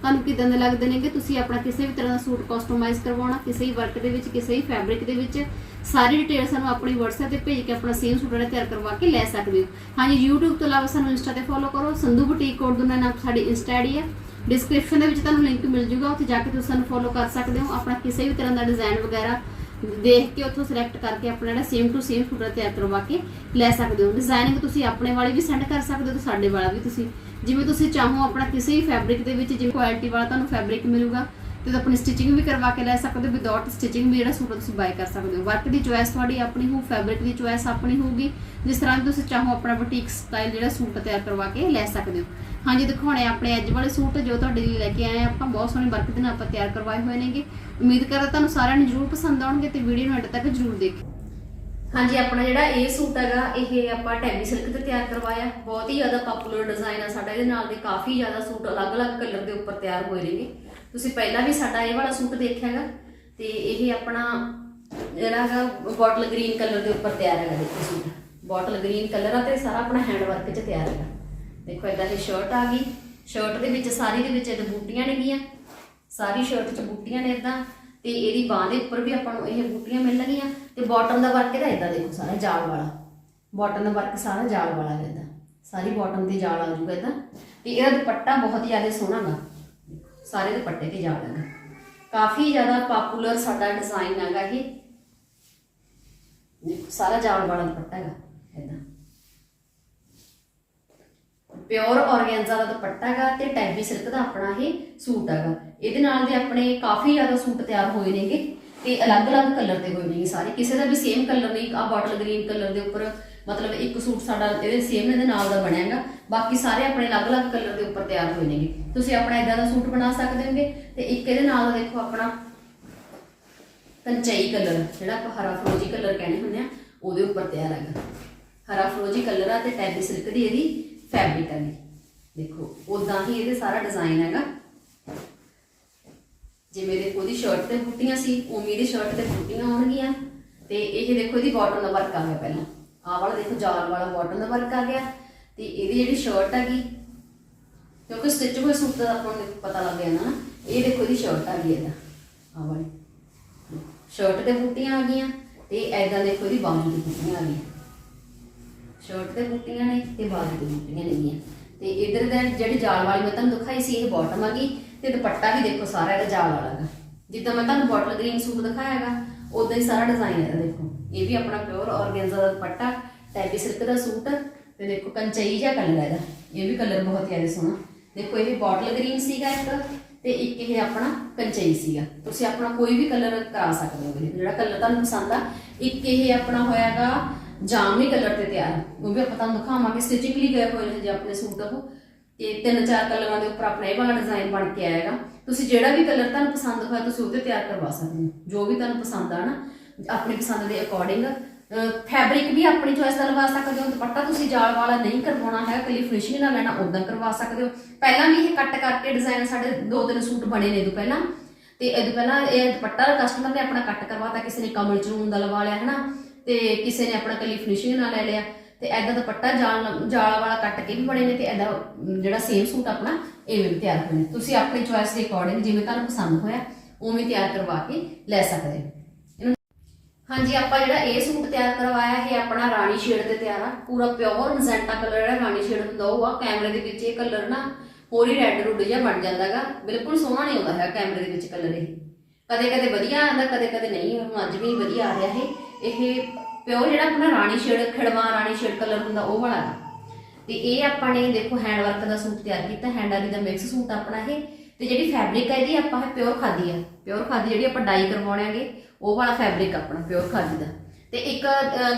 ਤੁਹਾਨੂੰ ਕਿਦਾਂ ਦੇ ਲੱਗਦੇ ਨੇਗੇ? ਤੁਸੀਂ ਆਪਣਾ ਕਿਸੇ ਵੀ ਤਰ੍ਹਾਂ ਦਾ ਸੂਟ ਕਸਟਮਾਈਜ਼ ਕਰਵਾਉਣਾ, ਕਿਸੇ ਵੀ ਵਰਕ ਦੇ ਵਿੱਚ, ਕਿਸੇ ਵੀ ਫੈਬਰਿਕ ਦੇ ਵਿੱਚ, ਸਾਰੀ ਡਿਟੇਲ ਸਾਨੂੰ ਆਪਣੀ WhatsApp ਤੇ ਭੇਜ ਕੇ ਆਪਣਾ ਸੇਮ ਸੂਟ ਜਿਹੜਾ ਤਿਆਰ ਕਰਵਾ ਕੇ ਲੈ ਸਕਦੇ ਹੋ। ਹਾਂਜੀ, YouTube ਤੋਂ ਇਲਾਵਾ ਸਾਨੂੰ Insta ਤੇ ਫੋਲੋ ਕਰੋ, ਸੰਧੂ ਬੁਟੀਕ ਕੋਡ ਦੋਨਾਂ ਨਾਮ ਸਾਡੀ Insta ਆਈਡੀ ਹੈ ਡਿਸਕ੍ਰਿਪਸ਼ਨ ਦੇ ਵਿੱਚ ਤੁਹਾਨੂੰ ਲਿੰਕ ਮਿਲ ਜੂਗਾ, ਉੱਥੇ ਜਾ ਕੇ ਤੁਸੀਂ ਸਾਨੂੰ ਫੋਲੋ ਕਰ ਸਕਦੇ ਹੋ। ਆਪਣਾ ਕਿਸੇ ਵੀ ਤਰ੍ਹਾਂ ਦਾ ਡਿਜ਼ਾਈਨ ਵਗੈਰਾ ਦੇਖ ਕੇ ਉੱਥੋਂ ਸਿਲੈਕਟ ਕਰਕੇ ਆਪਣਾ ਜਿਹੜਾ ਸੇਮ ਟੂ ਸੇਮ ਸੂਟ ਤਿਆਰ ਕਰਵਾ ਕੇ ਲੈ ਸਕਦੇ ਹੋ। ਡਿਜ਼ਾਈਨਿੰਗ ਤੁਸੀਂ ਆਪਣੇ ਵਾਲੀ ਵੀ ਸੈਂਡ ਕਰ ਸਕਦੇ ਹੋ ਤੇ ਸਾਡੇ ਵਾਲਾ ਵੀ ਤੁਸੀਂ। ਜਿਵੇਂ ਤੁਸੀਂ ਚਾਹੋ ਆਪਣਾ ਕਿਸੇ ਵੀ ਫੈਬਰਿਕ ਦੇ ਵਿੱਚ ਜਿਵੇਂ ਕੁਆਲਿਟੀ ਵਾਲਾ ਤੁਹਾਨੂੰ ਫੈਬਰਿਕ ਮਿਲੂਗਾ, ਤੇ ਆਪਣੀ ਸਟਿਚਿੰਗ ਵੀ ਕਰਵਾ ਕੇ ਲੈ ਸਕਦੇ ਹੋ। ਵਿਦਆਊਟ ਸਟਿਚਿੰਗ ਵੀ ਜਿਹੜਾ ਸੂਟ ਤੁਸੀਂ ਬਾਈ ਕਰ ਸਕਦੇ ਹੋ। ਵਰਕ ਦੀ ਚੋਇਸ ਤੁਹਾਡੀ ਆਪਣੀ ਹੋਊ ਫੈਬਰਿਕ ਦੀ ਚੋਇਸ ਆਪਣੀ ਹੋਊਗੀ। ਜਿਸ ਤਰ੍ਹਾਂ ਤੁਸੀਂ ਚਾਹੋ ਆਪਣਾ ਬੁਟੀਕ ਸਟਾਈਲ ਜਿਹੜਾ ਸੂਟ ਤਿਆਰ ਕਰਵਾ ਕੇ ਲੈ ਸਕਦੇ ਹੋ। ਹਾਂਜੀ ਦਿਖਾਉਣੇ ਆਪਣੇ ਅੱਜ ਵਾਲੇ ਸੂਟ ਜੋ ਤੁਹਾਡੇ ਲਈ ਲੈ ਕੇ ਆਏ ਆਪਾਂ ਬਹੁਤ ਸੋਹਣੇ ਵਰਕ ਦੇ ਨਾਲ ਆਪਾਂ ਤਿਆਰ ਕਰਵਾਏ ਹੋਏ ਨੇਗੇ। ਉਮੀਦ ਕਰਦਾ ਤੁਹਾਨੂੰ ਸਾਰਿਆਂ ਨੂੰ ਜਰੂਰ ਪਸੰਦ ਆਉਣਗੇ ਤੇ ਵੀਡੀਓ ਨੂੰ ਅੰਤ ਤੱਕ ਜਰੂਰ ਦੇਖਿਓ। ਹਾਂਜੀ, ਆਪਣਾ ਜਿਹੜਾ ਇਹ ਸੂਟ ਹੈਗਾ, ਇਹ ਆਪਾਂ ਟੈਬੀ ਸਿਲਕ ਤੇ ਤਿਆਰ ਕਰਵਾਇਆ। ਬਹੁਤ ਹੀ ਜ਼ਿਆਦਾ ਪਪੂਲਰ ਡਿਜ਼ਾਈਨ ਆ ਸਾਡਾ, ਇਹਦੇ ਨਾਲ ਦੇ ਕਾਫੀ ਜ਼ਿਆਦਾ ਸੂਟ ਅਲੱਗ-ਅਲੱਗ ਕਲਰ ਦੇ ਉੱਪਰ ਤਿਆਰ ਹੋਏ ਨੇਗੇ। ਤੁਸੀਂ ਪਹਿਲਾਂ ਵੀ ਸਾਡਾ ਇਹ ਵਾਲਾ ਸੂਟ ਦੇਖਿਆ ਹੈਗਾ, ਤੇ ਇਹ ਆਪਣਾ ਜਿਹੜਾ ਹੈਗਾ ਬੋਟਲ ਗ੍ਰੀਨ ਕਲਰ ਦੇ ਉੱਪਰ ਤਿਆਰ ਹੈਗਾ ਦੇਖੋ ਸੂਟ। ਬੋਟਲ ਗ੍ਰੀਨ ਕਲਰ ਆ ਤੇ ਸਾਰਾ ਆਪਣਾ ਹੈਂਡ ਵਰਕ 'ਚ ਤਿਆਰ ਹੈਗਾ। ਦੇਖੋ ਇਦਾਂ ਦੀ ਸ਼ਰਟ ਆ ਗਈ। ਸ਼ਰਟ ਦੇ ਵਿੱਚ ਸਾਰੀ ਦੇ ਵਿੱਚ ਇਹਦੇ ਬੂਟੀਆਂ ਨੇਗੀਆਂ। ਸਾਰੀ ਸ਼ਰਟ 'ਚ ਬੂਟੀਆਂ ਨੇ ਇਦਾਂ ਤੇ ਇਹਦੀ ਬਾਹ ਦੇ ਉੱਪਰ ਵੀ ਆਪਾਂ ਨੂੰ ਇਹ ਬੂਟੀਆਂ ਮਿਲਣਗੀਆਂ। ਤੇ ਬਾਟਮ ਦਾ ਵਰਕ ਇਹਦਾ ਇਦਾਂ ਦੇਖੋ ਸਾਰਾ ਜਾਲ ਵਾਲਾ। ਬਾਟਮ ਦਾ ਵਰਕ ਸਾਰਾ ਜਾਲ ਵਾਲਾ ਹੈ ਇਦਾਂ ਸਾਰੀ ਬਾਟਮ ਤੇ ਜਾਲ ਆ ਜੂਗਾ ਇਦਾਂ ਤੇ ਇਹਦਾ ਦੁਪੱਟਾ ਬਹੁਤ ਜ਼ਿਆਦਾ ਸੋਹਣਾ ਗਾ। ਸਾਰੇ ਦੁਪੱਟੇ ਤੇ ਜਾਲ ਹੈਗਾ। ਕਾਫੀ ਜ਼ਿਆਦਾ ਪਪੂਲਰ ਸਾਡਾ ਡਿਜ਼ਾਈਨ ਹੈਗਾ ਇਹ। ਸਾਰਾ ਜਾਲ ਵਾਲਾ ਦੁਪੱਟਾ ਹੈਗਾ ਇਦਾਂ ਪਿਓਰ ਔਰਗੈਂਜ਼ਾ ਦਾ ਦੁਪੱਟਾ ਹੈਗਾ ਤੇ ਟੈਬੀ ਸਿਲਕ ਦਾ ਆਪਣਾ ਇਹ ਸੂਟ ਹੈਗਾ। ਇਹਦੇ ਨਾਲ ਦੇ ਆਪਣੇ ਕਾਫੀ ਜ਼ਿਆਦਾ ਸੂਟ ਤਿਆਰ ਹੋਏ ਨੇਗੇ ਤੇ ਅਲੱਗ-ਅਲੱਗ ਕਲਰ ਦੇ ਹੋਏ ਨੇਗੇ ਸਾਰੇ। ਕਿਸੇ ਦਾ ਵੀ ਸੇਮ ਕਲਰ ਨਹੀਂ ਆ ਬਾਟਲ ਗ੍ਰੀਨ ਕਲਰ ਦੇ ਉੱਪਰ ਮਤਲਬ ਇੱਕ ਸੂਟ ਸਾਡਾ ਇਹਦੇ ਸੇਮ ਇਹਦੇ ਨਾਲ ਦਾ ਬਣਿਆ ਬਾਕੀ ਸਾਰੇ ਆਪਣੇ ਅਲੱਗ-ਅਲੱਗ ਕਲਰ ਦੇ ਉੱਪਰ ਤਿਆਰ ਹੋਏ ਨੇਗੇ। ਤੁਸੀਂ ਆਪਣਾ ਇਦਾਂ ਦਾ ਸੂਟ ਬਣਾ ਸਕਦੇ ਹੋਗੇ ਤੇ ਇੱਕ ਇਹਦੇ ਨਾਲ ਦਾ ਦੇਖੋ ਆਪਣਾ ਕੰਚਈ ਕਲਰ, ਜਿਹੜਾ ਆਪਾਂ ਹਰਾ ਫਰੋਜੀ ਕਲਰ ਕਹਿੰਦੇ ਹੁੰਦੇ ਆ, ਉਹਦੇ ਉੱਪਰ ਤਿਆਰ ਹੈਗਾ। ਹਰਾ ਫਰੋਜੀ ਕਲਰ ਆ ਤੇ ਟੈਬੀ ਸਿਲਕ ਦੀ ਇਹਦੀ ਫੈਬਰਿਕ ਹੈਗੀ ਦੇਖੋ ਉਦਾਂ ਹੀ ਇਹਦੇ ਸਾਰਾ ਡਿਜ਼ਾਈਨ ਹੈਗਾ। ਜਿਵੇਂ ਦੇਖੋ ਉਹਦੀ ਸ਼ਰਟ ਤੇ ਬੂਟੀਆਂ ਸੀ, ਉਵੇਂ ਦੀ ਸ਼ਰਟ ਤੇ ਬੂਟੀਆਂ ਆਉਣਗੀਆਂ। ਤੇ ਇਹ ਦੇਖੋ, ਇਹਦੀ ਬਾਟਮ ਦਾ ਵਰਕ ਆ ਗਿਆ ਪਹਿਲਾਂ। ਆਹ ਵਾਲਾ ਦੇਖੋ, ਜਾਲ ਵਾਲਾ ਬਾਟਮ ਦਾ ਵਰਕ ਆ ਗਿਆ। ਤੇ ਇਹਦੀ ਜਿਹੜੀ ਸ਼ਰਟ ਹੈਗੀ, ਕਿਉਂਕਿ ਸਟਿਚ ਹੋਏ ਸੂਟ ਦਾ ਆਪਾਂ ਨੂੰ ਪਤਾ ਲੱਗ ਗਿਆ ਨਾ, ਇਹ ਦੇਖੋ ਇਹਦੀ ਸ਼ਰਟ ਆ ਗਈ ਇਹਦਾ। ਆਹ ਵਾਲੀ। ਸ਼ਰਟ ਤੇ ਬੂਟੀਆਂ ਆ ਗਈਆਂ, ਤੇ ਐਦਾਂ ਦੇਖੋ ਇਹਦੀ ਬਾਜੂ ਦੀ ਬੂਟੀਆਂ ਆ ਗਈਆਂ। ਸ਼ਰਟ ਤੇ ਬੂਟੀਆਂ ਨੇ ਤੇ ਬਾਜੂ ਤੇ ਬੂਟੀਆਂ ਨੇਗੀਆਂ ਤੇ ਇਧਰ ਦਾ ਜਿਹੜੀ ਜਾਲ ਵਾਲੀ ਮੈਂ ਤੁਹਾਨੂੰ ਦਿਖਾਈ ਸੀ, ਇਹ ਬਾਟਮ ਆ ਗਈ। ਤੇ ਦੁਪੱਟਾ ਵੀ ਦੇਖੋ ਸਾਰਾ ਇਹਦਾ ਜਾਲ ਵਾਲਾ ਹੈਗਾ ਜਿੱਦਾਂ ਮੈਂ ਤੁਹਾਨੂੰ ਬੋਟਲ ਗ੍ਰੀਨ ਸੂਟ ਦਿਖਾਇਆ ਹੈਗਾ ਉਦਾਂ ਹੀ ਸਾਰਾ ਡਿਜ਼ਾਈਨ ਹੈ ਦੇਖੋ। ਇਹ ਵੀ ਆਪਣਾ ਪਿਓਰ ਔਰਗੈਂਜ਼ਾ ਦਾ ਦੁਪੱਟਾ ਟੈਬੀ ਸਿਲਕ ਦਾ ਸੂਟ ਤੇ ਦੇਖੋ ਕੰਚਈ ਜਿਹਾ ਕਲਰ ਹੈ ਇਹਦਾ। ਇਹ ਵੀ ਕਲਰ ਬਹੁਤ ਜ਼ਿਆਦਾ ਸੋਹਣਾ। ਦੇਖੋ ਇਹ ਬੋਟਲ ਗ੍ਰੀਨ ਸੀਗਾ ਇੱਕ, ਤੇ ਇੱਕ ਇਹ ਆਪਣਾ ਕੰਚਈ ਸੀਗਾ। ਤੁਸੀਂ ਆਪਣਾ ਕੋਈ ਵੀ ਕਲਰ ਕਰਾ ਸਕਦੇ ਹੋ ਜਿਹੜਾ ਕਲਰ ਤੁਹਾਨੂੰ ਪਸੰਦ ਆ, ਇੱਕ ਇਹ ਆਪਣਾ ਹੋਇਆਗਾ ਜਾਮਨੀ ਕਲਰ ਤੇ ਤਿਆਰ ਉਹ ਵੀ ਆਪਾਂ ਤੁਹਾਨੂੰ ਦਿਖਾਵਾਂਗੇ। ਸਟਿਚਿੰਗ ਲਈ ਗਏ ਹੋਏ ਨੇ ਜੇ ਆਪਣੇ ਸੂਟ ਉਹ। ਤੇ ਤਿੰਨ ਚਾਰ ਕਲਰਾਂ ਦੇ ਉੱਪਰ ਆਪਣਾ ਇਹ ਵਾਲਾ ਡਿਜ਼ਾਈਨ ਬਣ ਕੇ ਆਏਗਾ। ਤੁਸੀਂ ਜਿਹੜਾ ਵੀ ਕਲਰ ਤੁਹਾਨੂੰ ਪਸੰਦ ਹੋਇਆ ਤੁਸੀਂ ਉਹਦੇ ਤਿਆਰ ਕਰਵਾ ਸਕਦੇ ਹੋ। ਜੋ ਵੀ ਤੁਹਾਨੂੰ ਪਸੰਦ ਆ ਨਾ ਆਪਣੀ ਪਸੰਦ ਦੇ ਅਕੋਰਡਿੰਗ ਫੈਬਰਿਕ ਵੀ ਆਪਣੀ ਚੋਇਸ ਦਾ ਲਗਾ ਸਕਦੇ ਹੋ। ਦੁਪੱਟਾ ਤੁਸੀਂ ਜਾਲ ਵਾਲਾ ਨਹੀਂ ਕਰਵਾਉਣਾ ਹੈ ਕੱਲੀ ਫਿਨਿਸ਼ਿੰਗ ਨਾਲ ਲੈਣਾ ਉਦਾਂ ਕਰਵਾ ਸਕਦੇ ਹੋ। ਪਹਿਲਾਂ ਵੀ ਇਹ ਕੱਟ ਕਰਕੇ ਡਿਜ਼ਾਈਨ ਸਾਡੇ ਦੋ ਤਿੰਨ ਸੂਟ ਬਣੇ ਨੇ ਇਹਦੋਂ ਪਹਿਲਾਂ। ਤੇ ਇਹਦੋਂ ਪਹਿਲਾਂ ਇਹ ਦੁਪੱਟਾ ਕਸਟਮਰ ਨੇ ਆਪਣਾ ਕੱਟ ਕਰਵਾਤਾ ਕਿਸੇ ਨੇ ਕਮਲ ਚੂਨ ਦਾ ਲਵਾ ਲਿਆ, ਹਨਾ? ਤੇ ਕਿਸੇ ਨੇ ਆਪਣਾ ਕੱਲੀ ਫਿਨਿਸ਼ਿੰਗ ਨਾਲ ਲੈ ਲਿਆ ਤੇ ਐਦਾਂ ਦੁਪੱਟਾ ਜਾਲ ਜਾਲ ਵਾਲਾ ਕੱਟ ਕੇ ਵੀ ਬਣੇ ਨੇ ਤੇ ਐਦਾ ਜਿਹੜਾ ਸੇਮ ਸੂਟ ਆਪਣਾ ਇਵੇਂ ਤਿਆਰ ਹੋਏ ਤੁਸੀਂ ਆਪਣੀ ਚੋਇਸ ਦੇ ਅਕੋਰਡਿੰਗ ਜਿਵੇਂ ਤੁਹਾਨੂੰ ਪਸੰਦ ਹੋਇਆ, ਉਵੇਂ ਤਿਆਰ ਕਰਵਾ ਕੇ ਲੈ ਸਕਦੇ ਹੋ। ਹਾਂਜੀ, ਆਪਾਂ ਜਿਹੜਾ ਇਹ ਸੂਟ ਤਿਆਰ ਕਰਵਾਇਆ, ਇਹ ਆਪਣਾ ਰਾਣੀ ਸ਼ੇਡ ਤੇ ਤਿਆਰ ਆ। ਪੂਰਾ ਪਿਓਰ ਮਜ਼ੈਂਟਾ ਕਲਰ ਜਿਹੜਾ ਰਾਣੀ ਸ਼ੇਡ ਹੁੰਦਾ, ਉਹ ਆ। ਕੈਮਰੇ ਦੇ ਵਿੱਚ ਇਹ ਕਲਰ ਨਾ ਹੋਰ ਹੀ ਰੈੱਡ ਰੁੱਡ ਜਿਹਾ ਬਣ ਜਾਂਦਾਗਾ। ਬਿਲਕੁਲ ਸੋਹਣਾ ਨਹੀਂ ਆਉਂਦਾ ਹੈ ਕੈਮਰੇ ਦੇ ਵਿੱਚ ਕਲਰ ਇਹ। ਕਦੇ ਕਦੇ ਵਧੀਆ ਆਉਂਦਾ ਕਦੇ ਕਦੇ ਨਹੀਂ। ਹੁਣ ਅੱਜ ਵੀ ਵਧੀਆ ਆ ਰਿਹਾ ਇਹ। ਇਹ ਪਿਓਰ ਜਿਹੜਾ ਆਪਣਾ ਰਾਣੀ ਸ਼ੇਡ ਖੜਵਾ, ਰਾਣੀ ਸ਼ੇਡ ਕਲਰ ਹੁੰਦਾ, ਉਹ ਵਾਲਾ ਤੇ ਇਹ ਆਪਾਂ ਨੇ ਦੇਖੋ ਹੈਂਡ ਵਰਕ ਦਾ ਸੂਟ ਤਿਆਰ ਕੀਤਾ ਹੈਂਡ ਵਾਲੀ ਦਾ ਮਿਕਸ ਸੂਟ ਆਪਣਾ ਇਹ। ਤੇ ਜਿਹੜੀ ਫੈਬਰਿਕ ਹੈ ਇਹਦੀ ਆਪਾਂ ਹੈ ਪਿਓਰ ਖਾਦੀ ਆ। ਪਿਓਰ ਖਾਦੀ ਜਿਹੜੀ ਆਪਾਂ ਡਾਈ ਕਰਵਾਉਣਾਂਗੇ ਉਹ ਵਾਲਾ ਫੈਬਰਿਕ ਆਪਣਾ ਪਿਓਰ ਖਾਦੀ ਦਾ। ਤੇ ਇੱਕ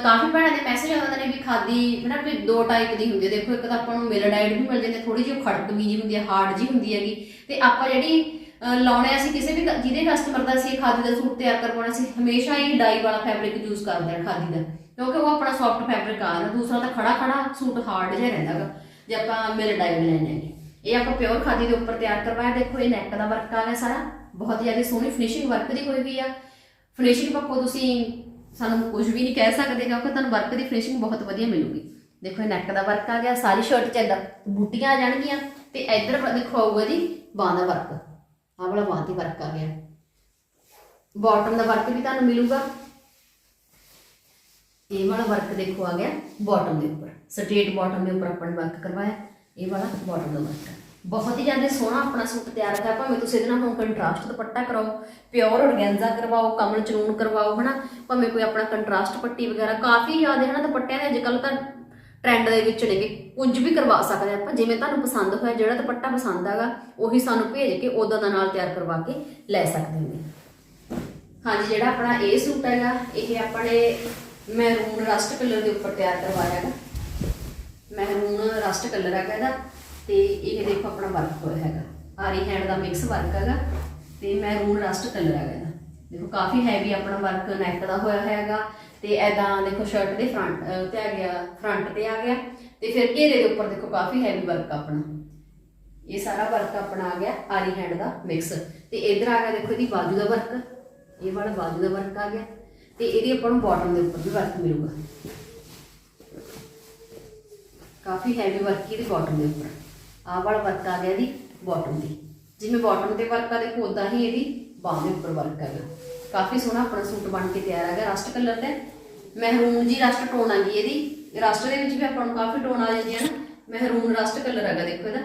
ਕਾਫੀ ਭੈਣਾਂ ਦੇ ਮੈਸੇਜ ਆਉਂਦੇ ਨੇ ਵੀ ਖਾਦੀ ਨਾ ਵੀ ਦੋ ਟਾਈਪ ਦੀ ਹੁੰਦੀ ਹੈ ਦੇਖੋ, ਇੱਕ ਤਾਂ ਆਪਾਂ ਨੂੰ ਮਿਲ ਡਾਈਟ ਵੀ ਮਿਲ ਜਾਂਦੀ ਥੋੜੀ ਜਿਹੀ ਖੜਕ ਵੀ ਜੀ ਹੁੰਦੀ ਹੈ ਹਾਰਡ ਜੀ ਹੁੰਦੀ ਹੈਗੀ। ਤੇ ਆਪਾਂ ਜਿਹੜੀ ਲਾਉਣੇ ਸੀ ਕਿਸੇ ਵੀ ਜਿਹਦੇ ਕਸਟਮਰ ਦਾ ਅਸੀਂ ਖਾਦੀ ਦਾ ਸੂਟ ਤਿਆਰ ਕਰਵਾਉਣਾ ਸੀ ਹਮੇਸ਼ਾ ਹੀ ਡਾਈ ਵਾਲਾ ਫੈਬਰਿਕ ਯੂਜ਼ ਕਰਦੇ ਹਾਂ ਖਾਦੀ ਦਾ, ਕਿਉਂਕਿ ਉਹ ਆਪਣਾ ਸੌਫਟ ਫੈਬਰਿਕ ਆ ਰਿਹਾ ਦੂਸਰਾ ਤਾਂ ਖੜਾ ਖੜਾ ਸੂਟ ਹਾਰਡ ਜਿਹਾ ਰਹਿੰਦਾ ਗਾ, ਜੇ ਆਪਾਂ ਮਿਲ ਡਾਈ ਲੈਣੇ ਨੇ ਇਹ ਆਪਾਂ ਪਿਓਰ ਖਾਦੀ ਦੇ ਉੱਪਰ ਤਿਆਰ ਕਰਵਾਇਆ, ਦੇਖੋ ਇਹ ਨੈਕ ਦਾ ਵਰਕ ਆ ਗਿਆ ਸਾਰਾ, ਬਹੁਤ ਜ਼ਿਆਦਾ ਸੋਹਣੀ ਫਿਨਿਸ਼ਿੰਗ ਵਰਕ ਦੀ ਹੋਈ ਵੀ ਆ। ਫਿਨਿਸ਼ਿੰਗ ਪੱਖੋਂ ਤੁਸੀਂ ਸਾਨੂੰ ਕੁਝ ਵੀ ਨਹੀਂ ਕਹਿ ਸਕਦੇ, ਕਿਉਂਕਿ ਤੁਹਾਨੂੰ ਵਰਕ ਦੀ ਫਿਨਿਸ਼ਿੰਗ ਬਹੁਤ ਵਧੀਆ ਮਿਲੂਗੀ। ਦੇਖੋ ਇਹ ਨੈਕ ਦਾ ਵਰਕ ਆ ਗਿਆ, ਸਾਰੀ ਸ਼ਰਟ 'ਚ ਏਦਾਂ ਬੂਟੀਆਂ ਆ ਜਾਣਗੀਆਂ, ਤੇ ਇੱਧਰ ਦੇਖੋ ਆਊਗਾ ਜੀ, ਬਾਹਾਂ ਦਾ ਵਰਕ ਆਹ ਵਾਲਾ ਬਾਹਾਂ ਦੀ ਵਰਕ ਆ ਗਿਆ। ਬਾਟਮ ਦਾ ਵਰਕ ਵੀ ਤੁਹਾਨੂੰ ਮਿਲੂਗਾ। ਇਹ ਵਾਲਾ ਵਰਕ ਦੇਖੋ ਆ ਗਿਆ ਬਾਟਮ ਦੇ ਉੱਪਰ। ਸਟ੍ਰੇਟ ਬਾਟਮ ਦੇ ਉੱਪਰ ਆਪਾਂ ਨੇ ਵਰਕ ਕਰਵਾਇਆ। ਇਹ ਵਾਲਾ ਬਾਟਮ ਦਾ ਵਰਕ ਬਹੁਤ ਹੀ ਜ਼ਿਆਦਾ ਸੋਹਣਾ ਆਪਣਾ ਸੂਟ ਤਿਆਰ ਕਰਦਾ ਭਾਵੇਂ ਤੁਸੀਂ ਇਹਦੇ ਨਾਲ ਹੁਣ ਕੰਟਰਾਸਟ ਦੁਪੱਟਾ ਕਰਾਓ ਪਿਓਰ ਔਰਗੈਂਜ਼ਾ ਕਰਵਾਓ, ਕਮਲ ਚਨੂਨ ਕਰਵਾਓ, ਹਨਾ? ਭਾਵੇਂ ਕੋਈ ਆਪਣਾ ਕੰਟਰਾਸਟ ਪੱਟੀ ਵਗੈਰਾ, ਕਾਫੀ ਜ਼ਿਆਦਾ ਹਨਾ ਦੁਪੱਟਿਆਂ ਦੇ। ਅੱਜ ਅੱਜਕੱਲ ਤਾਂ ਟ੍ਰੈਂਡ ਦੇ ਵਿੱਚ ਨੇਗੇ ਕੁਝ ਵੀ ਕਰਵਾ ਸਕਦੇ ਆਪਾਂ। ਜਿਵੇਂ ਤੁਹਾਨੂੰ ਪਸੰਦ ਹੋਇਆ, ਜਿਹੜਾ ਦੁਪੱਟਾ ਪਸੰਦ ਆਗਾ, ਉਹੀ ਸਾਨੂੰ ਭੇਜ ਕੇ ਉਦਾਂ ਦਾ ਨਾਲ ਤਿਆਰ ਕਰਵਾ ਕੇ ਲੈ ਸਕਦੇ ਹੋ ਹਾਂਜੀ, ਜਿਹੜਾ ਆਪਣਾ ਇਹ ਸੂਟ ਹੈਗਾ, ਇਹ ਆਪਣੇ ਮਹਿਰੂਨ ਰਸਟ ਕਲਰ ਦੇ ਉੱਪਰ ਤਿਆਰ ਕਰਵਾਇਆ ਹੈਗਾ। ਮਹਿਰੂਨ ਰਸਟ ਕਲਰ ਹੈਗਾ ਇਹਦਾ ਤੇ ਇਹ ਦੇਖੋ ਆਪਣਾ ਵਰਕ ਹੋਇਆ ਹੈਗਾ। ਆਰੀ ਹੈਂਡ ਦਾ ਮਿਕਸ ਵਰਕ ਹੈਗਾ ਤੇ ਮਹਿਰੂਨ ਰਸਟ ਕਲਰ ਹੈਗਾ ਇਹਦਾ। ਦੇਖੋ, ਕਾਫੀ ਹੈਵੀ ਆਪਣਾ ਵਰਕ ਨੈਕ ਦਾ ਹੋਇਆ ਹੈਗਾ। ਤੇ ਐਦਾਂ ਦੇਖੋ ਸ਼ਰਟ ਦੇ ਫਰੰਟ ਤੇ ਆ ਗਿਆ ਫਰੰਟ ਤੇ ਆ ਗਿਆ ਤੇ ਫਿਰ ਘੇਰੇ ਦੇ ਉੱਪਰ ਦੇਖੋ ਕਾਫੀ ਹੈਵੀ ਵਰਕ ਆਪਣਾ। ਇਹ ਸਾਰਾ ਵਰਕ ਆਪਣਾ ਆ ਗਿਆ, ਆਰੀ ਹੈਂਡ ਦਾ ਮਿਕਸ ਤੇ ਇਧਰ ਆ ਗਿਆ ਦੇਖੋ ਇਹਦੀ ਬਾਜੂ ਦਾ ਵਰਕ ਇਹ ਵਾਲਾ ਬਾਜੂ ਦਾ ਵਰਕ ਆ ਗਿਆ। ਤੇ ਇਹਦੀ ਆਪਾਂ ਨੂੰ ਬਾਟਮ ਦੇ ਉੱਪਰ ਵੀ ਵਰਕ ਮਿਲੂਗਾ। ਕਾਫੀ ਹੈਵੀ ਵਰਕ ਇਹਦੀ ਬਾਟਮ ਦੇ ਉੱਪਰ। ਆਹ ਵਾਲਾ ਵਰਕ ਆ ਗਿਆ ਇਹਦੀ ਬਾਟਮ ਦੀ। ਜਿਵੇਂ ਬਾਟਮ ਤੇ ਵਰਕ ਆ, ਦੇਖੋ ਉਦਾਂ ਹੀ ਇਹਦੀ ਬਾਹ ਦੇ ਉੱਪਰ ਵਰਕ ਆ ਗਿਆ। ਕਾਫੀ ਸੋਹਣਾ ਆਪਣਾ ਸੂਟ ਬਣ ਕੇ ਤਿਆਰ ਆ ਗਿਆ। ਰਸਟ ਕਲਰ ਤੇ ਮਹਿਰੂਨ ਜੀ ਰਸਟ ਟੋਨ ਆ ਗਈ ਇਹਦੀ। ਰਸਟ ਦੇ ਵਿੱਚ ਵੀ ਆਪਾਂ ਨੂੰ ਕਾਫੀ ਟੋਨ ਆ ਜਾਂਦੀ ਹੈ ਨਾ। ਮਹਿਰੂਨ ਰਸਟ ਕਲਰ ਹੈਗਾ ਦੇਖੋ ਇਹਦਾ।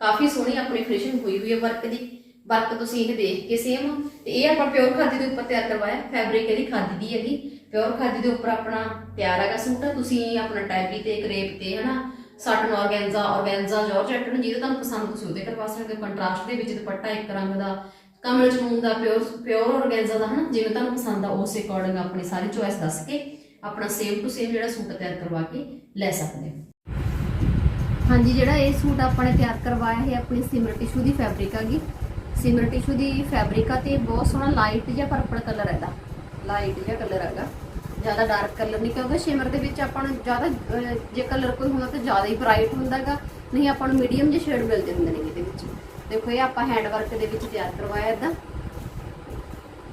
ਕਾਫੀ ਸੋਹਣੀ ਆਪਣੀ ਫਿਨਿਸ਼ਿੰਗ ਹੋਈ ਹੋਈ ਹੈ ਵਰਕ ਦੀ। ਵਰਕ ਤੁਸੀਂ ਇਹ ਦੇਖ ਕੇ ਸੇਮ ਤੇ ਇਹ ਆਪਾਂ ਪਿਓਰ ਖਾਦੀ ਦੇ ਉੱਪਰ ਤਿਆਰ ਕਰਵਾਇਆ। ਫੈਬਰਿਕ ਇਹਦੀ ਖਾਦੀ ਦੀ ਹੈਗੀ। ਪਿਓਰ ਖਾਦੀ ਦੇ ਉੱਪਰ ਆਪਣਾ ਤਿਆਰ ਹੈਗਾ ਸੂਟ। ਤੁਸੀਂ ਆਪਣਾ ਟੈਬੀ ਤੇ ਕਰੇਪ ਤੇ, ਹਨਾ? ਸਾਟਨ ਆਰਗੈਂਜ਼ਾ ਆਰਗੈਂਜ਼ਾ ਜਾਰਜੈਟ ਨੂੰ ਜਿਹਦਾ ਤੁਹਾਨੂੰ ਪਸੰਦ ਤੁਸੀਂ ਉਹਦੇ ਕਰਵਾ ਸਕਦੇ ਹੋ। ਕੰਟਰਾਸਟ ਦੇ ਵਿੱਚ ਦੁਪੱਟਾ ਇੱਕ ਰੰਗ ਦਾ, ਕਮਲ ਚਮੂਨ ਦਾ ਪਿਓਰ ਪਿਓਰ ਆਰਗੈਂਜ਼ਾ ਦਾ, ਹਨਾ? ਜਿਵੇਂ ਤੁਹਾਨੂੰ ਪਸੰਦ ਆ, ਉਸ ਅਕੋਰਡਿੰਗ ਆਪਣੀ ਸਾਰੀ ਚੋਇਸ ਦੱਸ ਕੇ ਆਪਣਾ ਸੇਮ ਟੂ ਸੇਮ ਜਿਹੜਾ ਸੂਟ ਤਿਆਰ ਕਰਵਾ ਕੇ ਲੈ ਸਕਦੇ ਹੋ। ਹਾਂਜੀ ਜਿਹੜਾ ਇਹ ਸੂਟ ਆਪਾਂ ਨੇ ਤਿਆਰ ਕਰਵਾਇਆ ਹੈ ਆਪਣੀ ਸਿਮਰ ਟਿਸ਼ੂ ਦੀ ਫੈਬਰਿਕ ਹੈਗੀ ਸਿਮਰ ਟਿਸ਼ੂ ਦੀ ਫੈਬਰਿਕ ਆ ਤੇ ਬਹੁਤ ਸੋਹਣਾ ਲਾਈਟ ਜਿਹਾ ਪਰਪਲ ਕਲਰ ਹੈ ਇਹਦਾ। ਲਾਈਟ ਜਿਹਾ ਕਲਰ ਹੈਗਾ ਜ਼ਿਆਦਾ ਡਾਰਕ ਕਲਰ ਨਹੀਂ ਕਿਉਂਕਿ ਸ਼ਿਮਰ ਦੇ ਵਿੱਚ ਆਪਾਂ ਨੂੰ ਜ਼ਿਆਦਾ ਜੇ ਕਲਰ ਕੋਈ ਹੁੰਦਾ ਤਾਂ ਜ਼ਿਆਦਾ ਹੀ ਬ੍ਰਾਈਟ ਹੁੰਦਾਗਾ ਨਹੀਂ ਆਪਾਂ ਨੂੰ ਮੀਡੀਅਮ ਜਿਹੇ ਸ਼ੇਡ ਮਿਲਦੇ ਹੁੰਦੇ ਨੇ ਇਹਦੇ ਵਿੱਚ। ਦੇਖੋ ਇਹ ਆਪਾਂ ਹੈਂਡ ਵਰਕ ਦੇ ਵਿੱਚ ਤਿਆਰ ਕਰਵਾਇਆ ਇਦਾਂ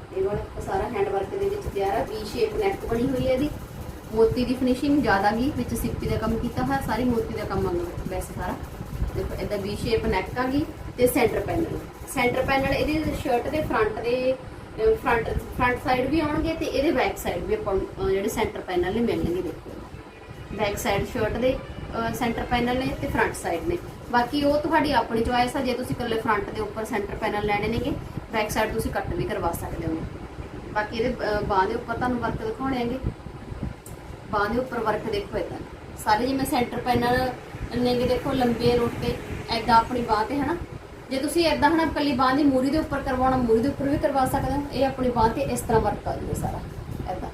ਇਹ ਵਾਲਾ ਸਾਰਾ ਹੈਂਡ ਵਰਕ ਦੇ ਵਿੱਚ ਤਿਆਰ ਹੈ ਵੀ ਸ਼ੇਪ ਨੈਕ ਬਣੀ ਹੋਈ ਹੈ ਇਹਦੀ। ਮੋਤੀ ਦੀ ਫਿਨਿਸ਼ਿੰਗ ਜ਼ਿਆਦਾ ਗਈ ਵਿੱਚ ਸਿੱਪੀ ਦਾ ਕੰਮ ਕੀਤਾ ਹੋਇਆ ਸਾਰੀ ਮੋਤੀ ਦਾ ਕੰਮ ਮੰਗ ਵੈਸੇ ਸਾਰਾ। ਦੇਖੋ ਇਹਦਾ ਵੀ ਸ਼ੇਪ ਨੈਕ ਆ ਗਈ ਤੇ ਸੈਂਟਰ ਪੈਨਲ ਸੈਂਟਰ ਪੈਨਲ ਇਹਦੀ ਸ਼ਰਟ ਦੇ ਫਰੰਟ ਦੇ ਫਰੰਟ ਫਰੰਟ ਸਾਈਡ ਵੀ ਆਉਣਗੇ ਤੇ ਇਹਦੇ ਬੈਕ ਸਾਈਡ ਵੀ ਆਪਾਂ ਜਿਹੜੇ ਸੈਂਟਰ ਪੈਨਲ ਨੇ ਮਿਲਣਗੇ ਦੇਖੋ। ਬੈਕ ਸਾਈਡ ਸ਼ਰਟ ਦੇ ਸੈਂਟਰ ਪੈਨਲ ਨੇ ਤੇ ਫਰੰਟ ਸਾਈਡ ਨੇ। ਬਾਕੀ ਉਹ ਤੁਹਾਡੀ ਆਪਣੀ ਚੋਇਸ ਆ ਜੇ ਤੁਸੀਂ ਇਕੱਲੇ ਫਰੰਟ ਦੇ ਉੱਪਰ ਸੈਂਟਰ ਪੈਨਲ ਲੈਣੇ ਨੇਗੇ ਬੈਕ ਸਾਈਡ ਤੁਸੀਂ ਕੱਟ ਵੀ ਕਰਵਾ ਸਕਦੇ ਹੋ। ਬਾਕੀ ਇਹਦੇ ਅਹ, ਬਾਂਹ ਦੇ ਉੱਪਰ ਤੁਹਾਨੂੰ ਵਰਕ ਦਿਖਾਉਣੇ ਹੈਗੇ। ਬਾਂਹ ਦੇ ਉੱਪਰ ਵਰਕ ਦੇਖੋ ਇਦਾਂ। ਸਾਰੇ ਜਿਵੇਂ ਸੈਂਟਰ ਪੈਨਲ ਨੇਗੇ ਦੇਖੋ ਲੰਬੇ ਰੋਟੇ ਐਦਾਂ ਆਪਣੀ ਬਾਂਹ ਤੇ, ਹਨਾ? ਜੇ ਤੁਸੀਂ ਐਦਾਂ ਹਨਾ ਕੱਲੀ ਬਾਂਹ ਦੀ ਮੂਰੀ ਦੇ ਉੱਪਰ ਕਰਵਾਉਣਾ, ਮੂਰੀ ਦੇ ਉੱਪਰ ਵੀ ਕਰਵਾ ਸਕਦੇ ਹੋ। ਇਹ ਆਪਣੀ ਬਾਂਹ ਤੇ ਇਸ ਤਰ੍ਹਾਂ ਵਰਕ ਆ ਜੂਗਾ ਸਾਰਾ ਐਦਾਂ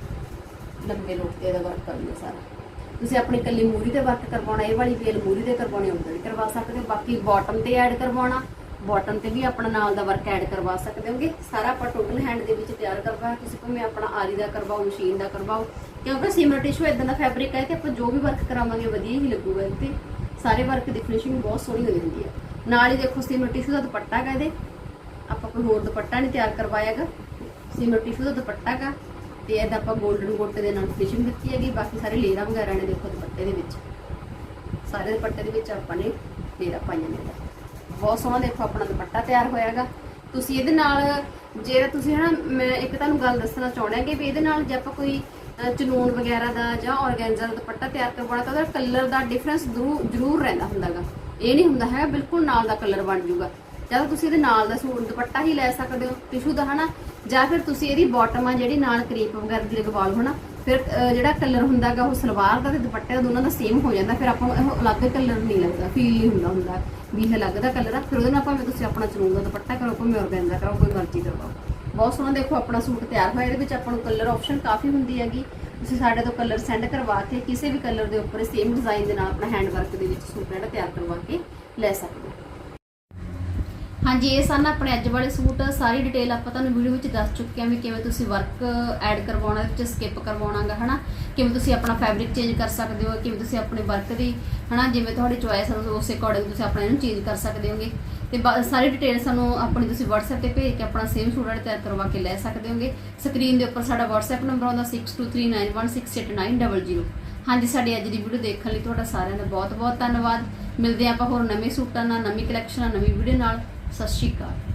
ਲੰਬੇ ਰੋਟੇ ਦਾ ਵਰਕ ਆ ਜੂਗਾ ਸਾਰਾ। ਤੁਸੀਂ ਆਪਣੀ ਕੱਲੀ ਮੂਰੀ ਤੇ ਵਰਕ ਕਰਵਾਉਣਾ, ਇਹ ਵਾਲੀ ਵੇਲ ਮੂਰੀ ਤੇ ਕਰਵਾਉਣੀ ਹੁੰਦਾ ਵੀ ਕਰਵਾ ਸਕਦੇ ਹੋ। ਬਾਕੀ ਬਾਟਮ ਤੇ ਐਡ ਕਰਵਾਉਣਾ ਬਾਟਮ ਤੇ ਵੀ ਆਪਣਾ ਨਾਲ ਦਾ ਵਰਕ ਐਡ ਕਰਵਾ ਸਕਦੇ ਹੋਗੇ। ਸਾਰਾ ਆਪਾਂ ਟੋਟਲ ਹੈਂਡ ਦੇ ਵਿੱਚ ਤਿਆਰ ਕਰਵਾ, ਤੁਸੀਂ ਭਾਵੇਂ ਆਪਣਾ ਆਰੀ ਦਾ ਕਰਵਾਓ ਮਸ਼ੀਨ ਦਾ ਕਰਵਾਓ ਕਿਉਂਕਿ ਸਿਮਰ ਟਿਸ਼ੂ ਇਦਾਂ ਦਾ ਫੈਬਰਿਕ ਹੈ ਕਿ ਆਪਾਂ ਜੋ ਵੀ ਵਰਕ ਕਰਾਵਾਂਗੇ ਵਧੀਆ ਹੀ ਲੱਗੂਗਾ ਇਹ ਤੇ। ਸਾਰੇ ਵਰਕ ਦੀ ਫਿਨਿਸ਼ਿੰਗ ਬਹੁਤ ਸੋਹਣੀ ਹੋ ਜਾਂਦੀ ਹੈ। ਨਾਲ ਹੀ ਦੇਖੋ ਸਿਮਰ ਟਿਸ਼ੂ ਦਾ ਦੁਪੱਟਾ ਹੈਗਾ ਇਹਦੇ। ਆਪਾਂ ਕੋਈ ਹੋਰ ਦੁਪੱਟਾ ਨਹੀਂ ਤਿਆਰ ਕਰਵਾਇਆਗਾ ਸਿਮਰ ਟਿਸ਼ੂ ਦਾ ਦੁਪੱਟਾ ਹੈਗਾ ਤੇ ਇਹਦਾ ਆਪਾਂ 골ਡਨ ਗੋਟੇ ਦੇ ਨਾਲ ਫਿਨਿਸ਼ਿੰਗ ਦਿੱਤੀ ਹੈਗੀ। ਬਾਕੀ ਸਾਰੇ ਲੇਅਰਾਂ ਵਗੈਰਾ ਨੇ ਦੇਖੋ ਦੁਪੱਟੇ ਦੇ ਵਿੱਚ। ਸਾਰੇ ਦੁਪੱਟੇ ਦੇ ਵਿੱਚ ਆਪਾਂ ਨੇ ਲੇਅਰਾਂ ਪਾਈਆਂ ਨੇ। ਬਹੁਤ ਸੋਹਣਾ ਦੇਖੋ ਆਪਣਾ ਦੁਪੱਟਾ ਤਿਆਰ ਹੋਇਆਗਾ ਤੁਸੀਂ ਇਹਦੇ ਨਾਲ, ਜੇ ਤੁਸੀਂ ਹਨਾ, ਮੈਂ ਇੱਕ ਤੁਹਾਨੂੰ ਗੱਲ ਦੱਸਣਾ ਚਾਹੁੰਦਾ ਕਿ ਵੀ ਇਹਦੇ ਨਾਲ ਜੇ ਆਪਾਂ ਕੋਈ ਚਨੂਨ ਵਗੈਰਾ ਦਾ ਜਾਂ ਆਰਗੈਂਜ਼ਾ ਦਾ ਦੁਪੱਟਾ ਤਿਆਰ ਕਰਵਾਉਣਾ ਤਾਂ ਉਹਦਾ ਕਲਰ ਦਾ ਡਿਫਰੈਂਸ ਜ਼ਰੂਰ ਰਹਿੰਦਾ ਹੁੰਦਾਗਾ। ਇਹ ਨਹੀਂ ਹੁੰਦਾ ਹੈ ਬਿਲਕੁਲ ਨਾਲ ਦਾ ਕਲਰ ਬਣ ਜਾਊਗਾ। ਜਾਂ ਤੁਸੀਂ ਇਹਦੇ ਨਾਲ ਦਾ ਸੂਟ, ਦੁਪੱਟਾ ਹੀ ਲੈ ਸਕਦੇ ਹੋ ਟਿਸ਼ੂ ਦਾ, ਹਨਾ? ਜਾਂ ਫਿਰ ਤੁਸੀਂ ਇਹਦੀ ਬਾਟਮ ਆ ਜਿਹੜੀ ਨਾਲ ਕਰੀਪ ਵਗੈਰਾ ਦੀ ਲਗਵਾ ਲਓ ਹਨਾ? ਫਿਰ ਜਿਹੜਾ ਕਲਰ ਹੁੰਦਾਗਾ, ਉਹ ਸਲਵਾਰ ਦਾ ਤੇ ਦੁਪੱਟੇ ਦਾ ਦੋਨਾਂ ਦਾ ਸੇਮ ਹੋ ਜਾਂਦਾ। ਫਿਰ ਆਪਾਂ ਨੂੰ ਇਹ ਅਲੱਗ ਕਲਰ ਨਹੀਂ ਲੱਗਦਾ ਫੀਲ ਨਹੀਂ ਹੁੰਦਾ ਹੁੰਦਾ, ਵੀ ਇਹ ਅਲੱਗ ਦਾ ਕਲਰ ਆ। ਫਿਰ ਉਹਦੇ ਨਾਲ ਭਾਵੇਂ ਤੁਸੀਂ ਆਪਣਾ ਚਨੂਨ ਦਾ ਦੁਪੱਟਾ ਕਰੋ, ਭਾਵੇਂ ਆਰਗੈਂਜ਼ਾ ਕਰੋ, ਕੋਈ ਮਰਜ਼ੀ ਕਰਵਾਓ। ਬਹੁਤ ਸੋਹਣਾ ਦੇਖੋ ਆਪਣਾ ਸੂਟ ਤਿਆਰ ਹੋਇਆ, ਇਹਦੇ ਵਿੱਚ ਆਪਾਂ ਨੂੰ ਕਲਰ ਆਪਸ਼ਨ ਕਾਫੀ ਹੁੰਦੀ ਹੈਗੀ। ਤੁਸੀਂ ਸਾਡੇ ਤੋਂ ਕਲਰ ਸੈਂਡ ਕਰਵਾ ਕੇ ਕਿਸੇ ਵੀ ਕਲਰ ਦੇ ਉੱਪਰ ਸੇਮ ਡਿਜ਼ਾਈਨ ਦੇ ਨਾਲ ਆਪਣਾ ਹੈਂਡ ਵਰਕ ਦੇ ਵਿੱਚ ਸੂਟ ਜਿਹੜਾ ਤਿਆਰ ਕਰਵਾ ਕੇ ਲੈ ਸਕਦੇ ਹੋ। ਹਾਂਜੀ, ਇਹ ਸਨ ਆਪਣੇ ਅੱਜ ਵਾਲੇ ਸੂਟ। ਸਾਰੀ ਡਿਟੇਲ ਆਪਾਂ ਤੁਹਾਨੂੰ ਵੀਡੀਓ ਵਿੱਚ ਦੱਸ ਚੁੱਕੇ ਹਾਂ ਵੀ ਕਿਵੇਂ ਤੁਸੀਂ ਵਰਕ ਐਡ ਕਰਵਾਉਣਾ ਵਿੱਚ ਸਕਿਪ ਕਰਵਾਉਣਾਗਾ, ਹਨਾ? ਕਿਵੇਂ ਤੁਸੀਂ ਆਪਣਾ ਫੈਬਰਿਕ ਚੇਂਜ ਕਰ ਸਕਦੇ ਹੋ, ਕਿਵੇਂ ਤੁਸੀਂ ਆਪਣੇ ਵਰਕ ਦੀ, ਹਨਾ? ਜਿਵੇਂ ਤੁਹਾਡੀ ਚੁਆਇਸ ਹੈ ਉਸ ਅਕੋਰਡਿੰਗ ਤੁਸੀਂ ਆਪਣਾ ਇਹਨੂੰ ਚੇਂਜ ਕਰ ਸਕਦੇ ਹੋਗੇ। ਤੇ ਸਾਰੀ ਡਿਟੇਲ ਸਾਨੂੰ ਆਪਣੀ ਤੁਸੀਂ WhatsApp ਤੇ ਭੇਜ ਕੇ ਆਪਣਾ ਸੇਮ ਸੂਟ ਜਿਹੜਾ ਤਿਆਰ ਕਰਵਾ ਕੇ ਲੈ ਸਕਦੇ ਹੋਗੇ। ਸਕਰੀਨ ਦੇ ਉੱਪਰ ਸਾਡਾ WhatsApp ਨੰਬਰ ਆਉਂਦਾ 6239168900 ਹਾਂਜੀ, ਸਾਡੀ ਅੱਜ ਦੀ ਵੀਡੀਓ ਦੇਖਣ ਲਈ ਤੁਹਾਡਾ ਸਾਰਿਆਂ ਦਾ ਬਹੁਤ ਬਹੁਤ ਧੰਨਵਾਦ। ਮਿਲਦੇ ਹਾਂ ਆਪਾਂ ਹੋਰ ਨਵੇਂ ਸੂਟਾਂ ਨਾਲ, ਨਵੀਂ ਕਲੈਕਸ਼ਨ ਨਾਲ, ਨਵੀਂ ਵੀਡੀਓ ਨਾਲ। ਸਤਿ ਸ਼੍ਰੀ ਅਕਾਲ